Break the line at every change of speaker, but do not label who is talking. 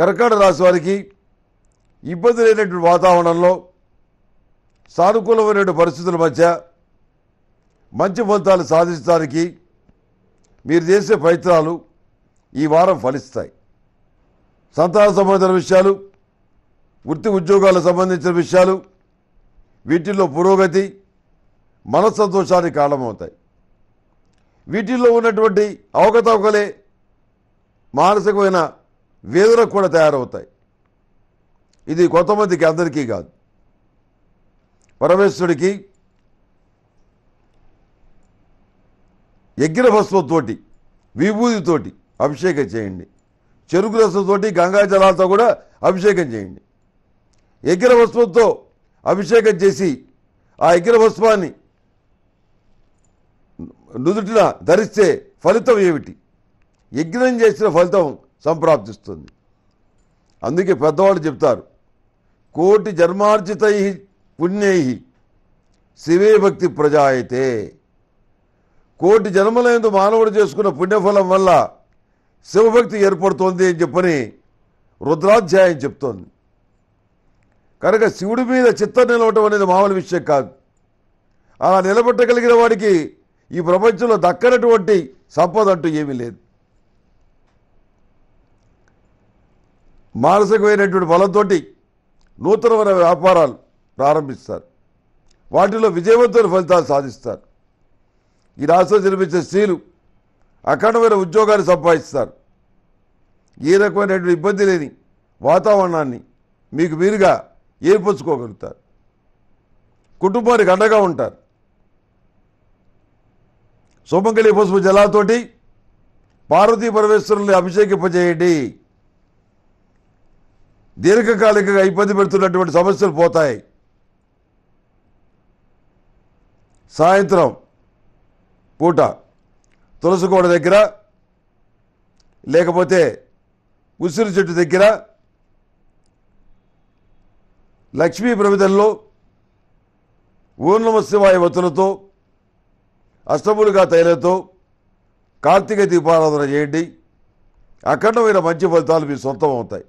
కర్కాటక రాశి వారికి ఇబ్బంది లేనటువంటి వాతావరణంలో సానుకూలమైనటువంటి పరిస్థితుల మధ్య మంచి ఫలితాలు సాధించడానికి మీరు చేసే ప్రయత్నాలు ఈ వారం ఫలిస్తాయి. సంతాన సంబంధించిన విషయాలు వృత్తి ఉద్యోగాలకు సంబంధించిన విషయాలు వీటిల్లో పురోగతి మనస్సంతోషానికి కారణమవుతాయి. వీటిల్లో ఉన్నటువంటి అవకతవకలే మానసికమైన వేదనకు కూడా తయారవుతాయి. ఇది కొంతమందికి అందరికీ కాదు. పరమేశ్వరుడికి యజ్ఞభస్వంతోటి విభూతితోటి అభిషేకం చేయండి. చెరుకు రసంతోటి గంగా జలాలతో కూడా అభిషేకం చేయండి. యజ్ఞభస్వంతో అభిషేకం చేసి ఆ యజ్ఞభస్వాన్ని నుదుటిన ధరిస్తే ఫలితం ఏమిటి? యజ్ఞం చేసిన ఫలితం సంప్రాప్తిస్తుంది. అందుకే పెద్దవాళ్ళు చెప్తారు కోటి జన్మార్జితై పుణ్యై శివే భక్తి ప్రజాయతే. కోటి జన్మలందు మానవుడు చేసుకున్న పుణ్యఫలం వల్ల శివభక్తి ఏర్పడుతోంది అని చెప్పని రుద్రాధ్యాయం చెప్తోంది. కనుక శివుడి మీద చిత్తం నిలవటం అనేది మామూలు విషయం కాదు. అలా నిలబెట్టగలిగిన వాడికి ఈ ప్రపంచంలో దక్కనటువంటి సంపద అంటూ ఏమీ లేదు. మానసికమైనటువంటి బలంతోటి నూతనమైన వ్యాపారాలు ప్రారంభిస్తారు. వాటిలో విజయవంతమైన ఫలితాలు సాధిస్తారు. ఈ రాష్ట్రం జన్మించే స్త్రీలు అఖండమైన ఉద్యోగాన్ని సంపాదిస్తారు. ఏ రకమైనటువంటి ఇబ్బంది లేని వాతావరణాన్ని మీకు మీరుగా ఏర్పరచుకోగలుగుతారు. కుటుంబానికి అండగా ఉంటారు. సోమంగళి పసుపు జలాతోటి పార్వతీ పరమేశ్వరుల్ని అభిషేకింపజేయండి. దీర్ఘకాలికంగా ఇబ్బంది పెడుతున్నటువంటి సమస్యలు పోతాయి. సాయంత్రం పూట తులసి కోట దగ్గర లేకపోతే ఉసిరి చెట్టు దగ్గర లక్ష్మీ ప్రమిదల్లో ఊర్ణమశివాయ నమ వతులతో అష్టములుగా తైలతో కార్తీక దీపారాధన చేయండి. అఖండమైన మంచి ఫలితాలు మీ సొంతం అవుతాయి.